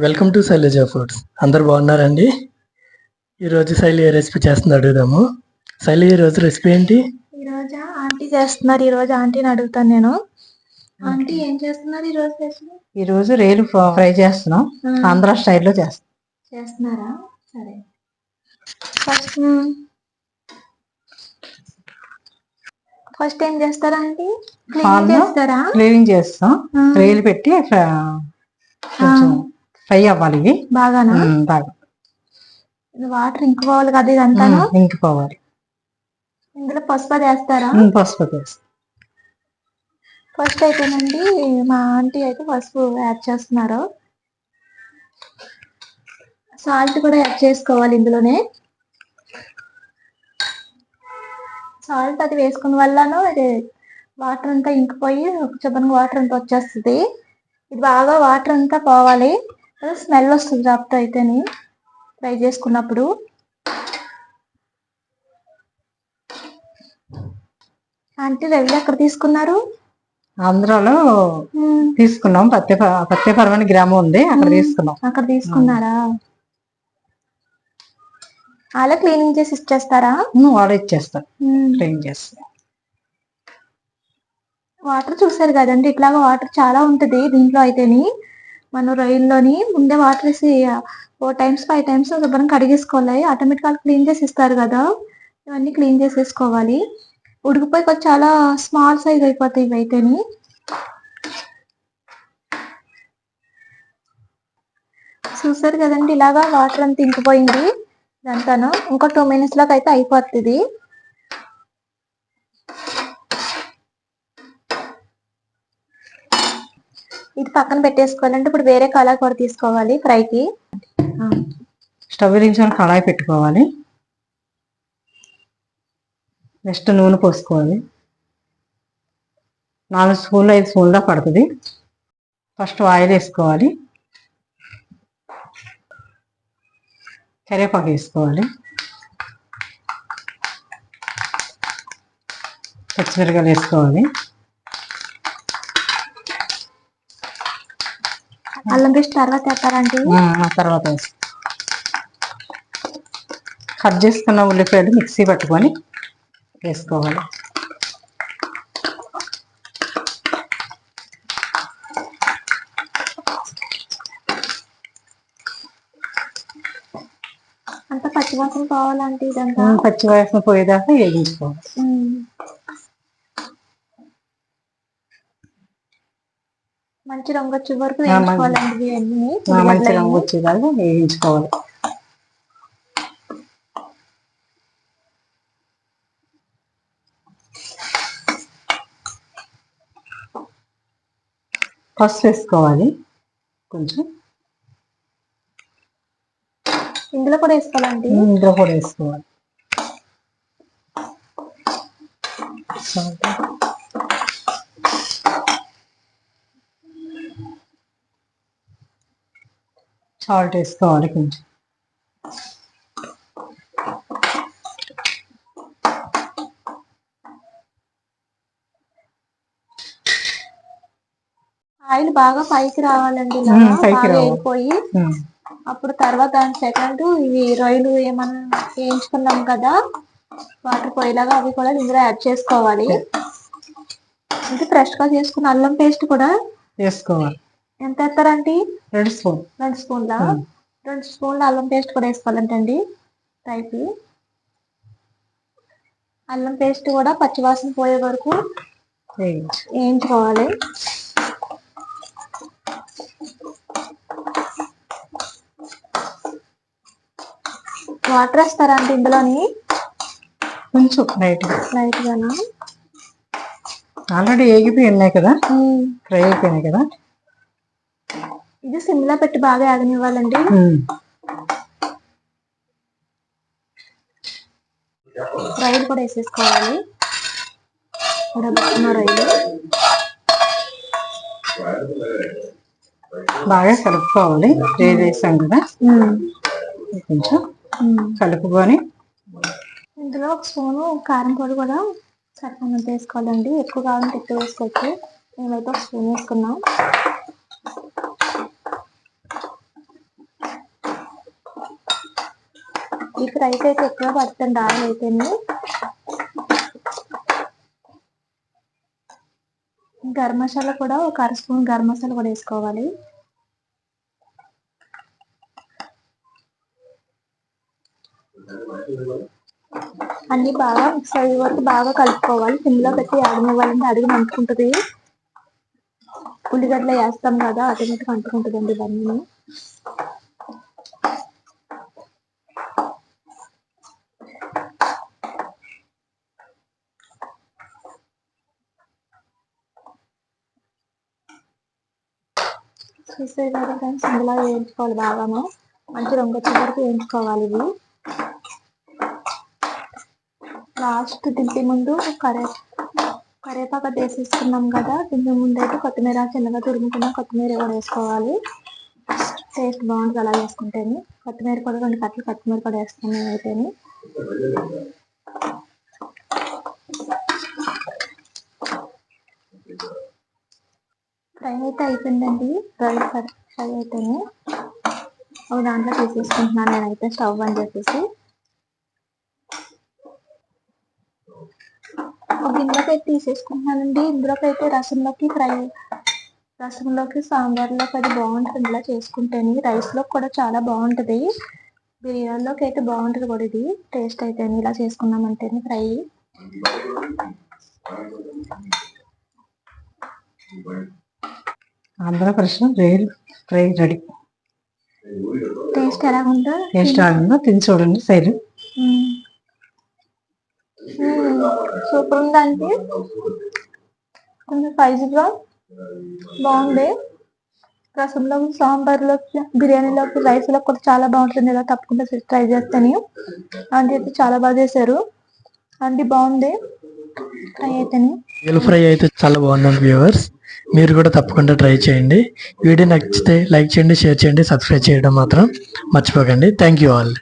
Welcome to Shailaja foods. అందరు బాగున్నారండి? ఈరోజు శైలి ఏ రెసిపీ చేస్తుంది అడుగుదాము. శైలి ఈరోజు రెసిపీ ఏంటి? ఈ రోజు ఆంటీ చేస్తున్నారు. ఈ రోజు ఆంటీని అడుగుతాను నేను. ఆంటీ ఏం చేస్తున్నారు ఈ రోజు స్పెషల్? ఈ రోజు రేలు ఫ్ర- చేస్తున్నాం. ఆంధ్ర స్టైల్లో చేస్తాం చేస్తున్నారా? సరే. ఫస్ట్ ఫస్ట్ ఏం చేస్తారా ఆంటీ? క్లీన్ పాలు చేస్తారా? క్లీనింగ్ చేస్తాం. రేలు పెట్టి కొంచెం ఫ్రై అవ్వాలి ఇవి. బాగానా? బాగా. వాటర్ ఇంకుపోవాలి కదా ఇదంతాను? ఉమ్, ఇంకిపోవాలి ఇందులో పసుపు అది వేస్తారా? పసుపు వేస్తాం. ఫస్ట్ అయితేనండి మా ఆంటీ అయితే పసుపు యాడ్ చేస్తున్నారు. సాల్ట్ కూడా యాడ్ చేసుకోవాలి ఇందులోనే. సాల్ట్ అది వేసుకున్న వల్లనూ ఇది వాటర్ అంతా ఇంకిపోయి శుభ్రంగా వాటర్ అంతా వచ్చేస్తుంది. ఇది బాగా వాటర్ అంతా పోవాలి. స్మెల్ వస్తుంది చాప్తో అయితేని. ఫ్రై చేసుకున్నప్పుడు. ఆంటీ రవి ఎక్కడ తీసుకున్నారు? ఆంధ్రాలో. తీసుకున్నాం. పత్తి పత్తిపరం అని గ్రామం ఉంది. అక్కడ తీసుకున్నాం. అక్కడ తీసుకున్నారా? అలా క్లీనింగ్ చేసి ఇచ్చేస్తారా? వాడు ఇచ్చేస్తాం క్లీన్ చేస్తాం వాటర్ చూసారు కదండి. ఇట్లాగా వాటర్ చాలా ఉంటది దీంట్లో అయితేని. మనం రొయ్యల్లోని ముందే వాటర్ వేసి ఫోర్ టైమ్స్ ఫైవ్ టైమ్స్ శుభ్రం కడిగేసుకోవాలి. ఆటోమేటిక్గా క్లీన్ చేసి ఇస్తారు కదా. ఇవన్నీ క్లీన్ చేసేసుకోవాలి. ఉడికిపోయి కొంచెం చాలా స్మాల్ సైజ్ అయిపోతాయి ఇవి అయితేని చూసారు కదండి ఇలాగా వాటర్ అంతా ఇంకిపోయింది. ఇదంతాను. ఇంకో టూ మినిట్స్లోకి అయితే అయిపోతుంది. ఇది పక్కన పెట్టేసుకోవాలంటే ఇప్పుడు వేరే కళాయి కూడా తీసుకోవాలి ఫ్రైకి. స్టవ్ వెలిగించుకొని కళాయి పెట్టుకోవాలి. నెక్స్ట్ నూనె పోసుకోవాలి. నాలుగు స్పూన్లు ఐదు స్పూన్ల పడుతుంది. ఫస్ట్ ఆయిల్ వేసుకోవాలి. కరివేపాకు వేసుకోవాలి. పచ్చిమిరకాయలు వేసుకోవాలి. అల్లం పేస్ట్ తర్వాత వేస్తారండి? తర్వాత వేసుకో కట్ చేసుకున్న ఉల్లిపాయలు మిక్సీ పట్టుకొని వేసుకోవాలి. అంత పచ్చివాసన కావాలంటే ఇదంతా? ఉమ్, పచ్చి వాసన పోయేదాకా వేగించుకోవాలి మంచి రంగు వచ్చే వరకు మంచి- వేయించుకోవాలండి ఇవన్నీ. ఆ, మంచి ఉల్లిగడ్డలు రంగు వచ్చేదాకా వేయించుకోవాలి. పసుపు వేసుకోవాలి కొంచెం. ఇందులో కూడా వేసుకోవాలండి. ఇందులో కూడా వేసుకోవాలి. సాల్ట్ వేసుకోవాలి కొంచెం. ఆయిల్ బాగా పైకి రావాలండి ఉమ్. అప్పుడు తర్వాత దాని సెకండ్ ఇవి రొయ్యలు ఏమన్నా వేయించుకున్నాం కదా వాటర్ పోయేలాగా అవి కూడా ఇందులో యాడ్ చేసుకోవాలి. ఇది ఫ్రెష్గా చేసుకున్న అల్లం పేస్ట్ కూడా వేసుకోవాలి. ఎంత వేస్తారండి రెండు స్పూన్. రెండు స్పూన్ల. రెండు స్పూన్ల అల్లం పేస్ట్ కూడా వేసుకోవాలంటండి. టైప్ అల్లం పేస్ట్ కూడా పచ్చివాసన పోయే వరకు వేయించు. వేయించుకోవాలి. వాటర్ వేస్తారా అంటే ఇందులోని? కొంచెం లైట్గా. లైట్ గానా ఆల్రెడీ ఏగిపోయి ఉన్నాయి కదా. ఫ్రై అయిపోయినాయి కదా? ఇది సిమ్లా పెట్టి బాగా ఆగనివ్వాలండి. రొయ్యలు కూడా వేసేసుకోవాలి. ఉడబెట్టుకున్న రొయ్యలు బాగా కలుపుకోవాలి. ఫ్రై చేసాం కదా. కొంచెం. కలుపుకొని. ఇందులో ఒక స్పూను కారం పొడి కూడా సరిపడినంత వేసుకోవాలండి. ఎక్కువ కావాలంటే ఎక్కువ వేసుకోవచ్చు మేమైతే ఒక స్పూన్ వేసుకున్నాం. ఈ ఫ్రైకి అయితే ఎక్కువ పడుతుంది ఆయిల్ అయితేనే గరం మసాలా కూడా ఒక అర స్పూన్ గరం మసాలా కూడా వేసుకోవాలి. అన్ని బాగా మిక్స్ అయ్యే వరకు బాగా కలుపుకోవాలి. సిమ్లో పెట్టి ఆడనివ్వాలంటే అడుగు అంటుకుంటుంది ఉల్లిగడ్డలు వేస్తాం కదా ఆటోమేటిక్ అంటుకుంటుందండి ఇవన్నీ. చూసే కదా ఫ్రెండ్స్ ఇందులో వేయించుకోవాలి బాగాను. మంచి రంగు వచ్చే వరకు వేయించుకోవాలి ఇవి. లాస్ట్ దింపే ముందు కరే కరేపాకు వేసేసుకున్నాం కదా. దింపే ముందు అయితే కొత్తిమీర చిన్నగా తురుముకున్న కొత్తిమీర కూడా వేసుకోవాలి. టేస్ట్ బాగుంటుంది అలా వేసుకుంటేనే కొత్తిమీర కూడా రెండు కట్టలు కొత్తిమీర కూడా వేస్తాను నేనైతేనే ఫ్రై అయితే అయిపోయిందండి. ఫ్రై ఫ్రై అయితేనే ఒక దాంట్లో తీసేసుకుంటున్నాను నేనైతే స్టవ్ అని చెప్పేసి. ఒక గిన్నెలోకి అయితే తీసేసుకుంటున్నానండి. ఇందులోకి అయితే రసంలోకి ఫ్రై రసంలోకి సాంబార్లోకి అది బాగుంటుంది. ఇలా చేసుకుంటేనే రైస్లో కూడా చాలా బాగుంటుంది. బిర్యానీలోకి అయితే బాగుంటుంది కూడా ఇది. టేస్ట్ అయితే ఇలా చేసుకున్నామంటేనే ఫ్రై. ఆంధ్రప్రదేశ్ రొయ్యలు ఫ్రై రెడీ. టేస్ట్ ఎలా ఉందో? టేస్ట్ ఆగిందో తిని చూడండి సైడ్ సూపర్ ఉందండి కొంచెం స్పైసీగా బాగుంది. రసంలోకి సాంబార్లోకి బిర్యానీలోకి రైస్లోకి కూడా చాలా బాగుంటుంది ఇలా తప్పకుండా ట్రై చేస్తాను. ఆంటీ అయితే చాలా బాగా చేశారు. ఆంటీ బాగుంది. ట్రై అయితేనే. రొయ్యల ఫ్రై అయితే చాలా బాగుందండి వ్యూవర్స్ మీరు కూడా తప్పకుండా ట్రై చేయండి. వీడియో నచ్చితే లైక్ చేయండి షేర్ చేయండి సబ్స్క్రైబ్ చేయడం మాత్రం మర్చిపోకండి. Thank you all.